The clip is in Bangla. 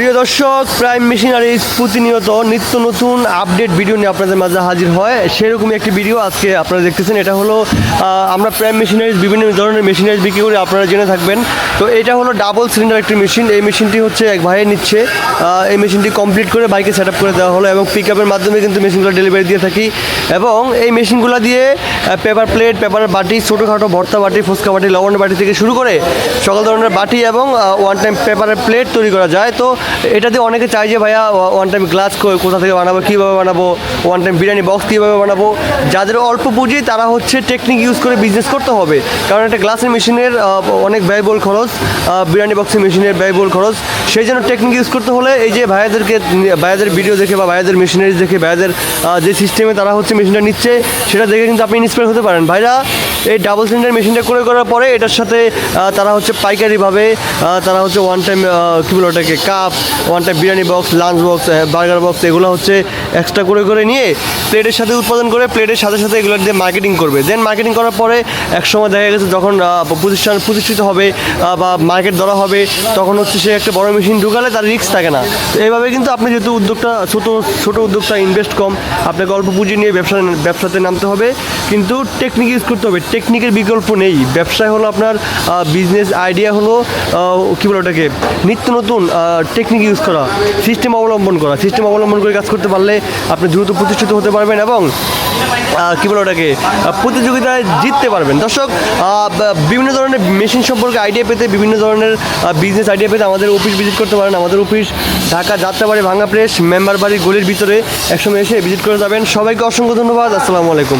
প্রিয় দর্শক প্রাইম মেশিনারিজ প্রতিনিয়ত নিত্য নতুন আপডেট ভিডিও নিয়ে আপনাদের মাঝে হাজির হয়। সেরকমই একটি ভিডিও আজকে আপনারা দেখতেছেন। এটা হলো আমরা প্রাইম মেশিনারিজ বিভিন্ন ধরনের মেশিনারিজ বিক্রি করি, আপনারা জেনে থাকবেন। তো এটা হলো ডাবল সিলিন্ডার একটি মেশিন এই মেশিনটি হচ্ছে এক ভাইয়ে নিচ্ছে। এই মেশিনটি কমপ্লিট করে বাইকে সেট করে দেওয়া হলো এবং পিক আপের মাধ্যমে কিন্তু মেশিনগুলো ডেলিভারি দিয়ে থাকি। এবং এই মেশিনগুলো দিয়ে পেপার প্লেট পেপারের বাটি, ছোটোখাটো ভর্তা বাটি, ফুচকা বাটি, লবণের বাটি থেকে শুরু করে সকল ধরনের বাটি এবং ওয়ান টাইম পেপারের প্লেট তৈরি করা যায়। তো এটা দিয়ে অনেকে চাই যে, ভাইয়া ওয়ান টাইম গ্লাস কোথা থেকে বানাবো, কীভাবে বানাবো ওয়ান টাইম বিরিয়ানি বক্স কীভাবে বানাবো? যাদের অল্প পুঁজি, তারা হচ্ছে টেকনিক ইউজ করে বিজনেস করতে হবে। কারণ একটা গ্লাসের মেশিনের অনেক ব্যয়বহুল খরচ বিরিয়ানি বক্সের মেশিনের ব্যয়বহুল খরচ। সেই জন্য টেকনিক ইউজ করতে হলে এই যে ভাইয়াদেরকে, ভাইয়াদের ভিডিও দেখে বা ভাইয়াদের মেশিনারিজ দেখে, ভাইয়াদের যে সিস্টেমে তারা হচ্ছে মেশিনটা নিচ্ছে, সেটা দেখে কিন্তু আপনি ইন্সপায়ার হতে পারেন। ভাইরা, এই ডাবল সিলিন্ডার মেশিনটা করে করার পরে, এটার সাথে তারা হচ্ছে পাইকারিভাবে তারা হচ্ছে ওয়ান টাইম কী বলো ওটাকে cup one time biryani box lunch box burger box এগুলো হচ্ছে এক্সট্রা করে করে নিয়ে প্লেটের সাথে উৎপাদন করে প্লেটের সাথে সাথে এগুলো দিয়ে মার্কেটিং করবে। দেন মার্কেটিং করার পরে এক সময় দেখা গেছে যখন প্রতিষ্ঠান প্রতিষ্ঠিত হবে বা মার্কেট ধরা হবে, তখন হচ্ছে সে একটা বড় মেশিন ঢুকালে তার রিস্ক থাকে না। এইভাবে কিন্তু আপনি যেহেতু উদ্যোগটা ছোটো ছোটো উদ্যোগটা ইনভেস্ট কম, আপনাকে অল্প পুঁজি নিয়ে ব্যবসা, ব্যবসাতে নামতে হবে। কিন্তু টেকনিক ইউজ করতে হবে। টেকনিকের বিকল্প নেই। ব্যবসায় হলো আপনার বিজনেস আইডিয়া হলো কী বলে ওটাকে? নিত্য নতুন টেকনিক ইউজ করা সিস্টেম অবলম্বন করা। সিস্টেম অবলম্বন করে কাজ করতে পারলে আপনি দ্রুত প্রতিষ্ঠিত হতে পারবেন এবং কী বলে ওটাকে? প্রতিযোগিতায় জিততে পারবেন। দর্শক বিভিন্ন ধরনের মেশিন সম্পর্কে আইডিয়া পেতে, বিভিন্ন ধরনের বিজনেস আইডিয়া পেতে আমাদের অফিস ভিজিট করতে পারেন। আমাদের অফিস ঢাকা যাত্রাবাড়ি ভাঙ্গা প্রেস মেম্বার বাড়ির গলির ভিতরে একসময় এসে ভিজিট করে যাবেন। সবাইকে অসংখ্য ধন্যবাদ। আসসালামু আলাইকুম।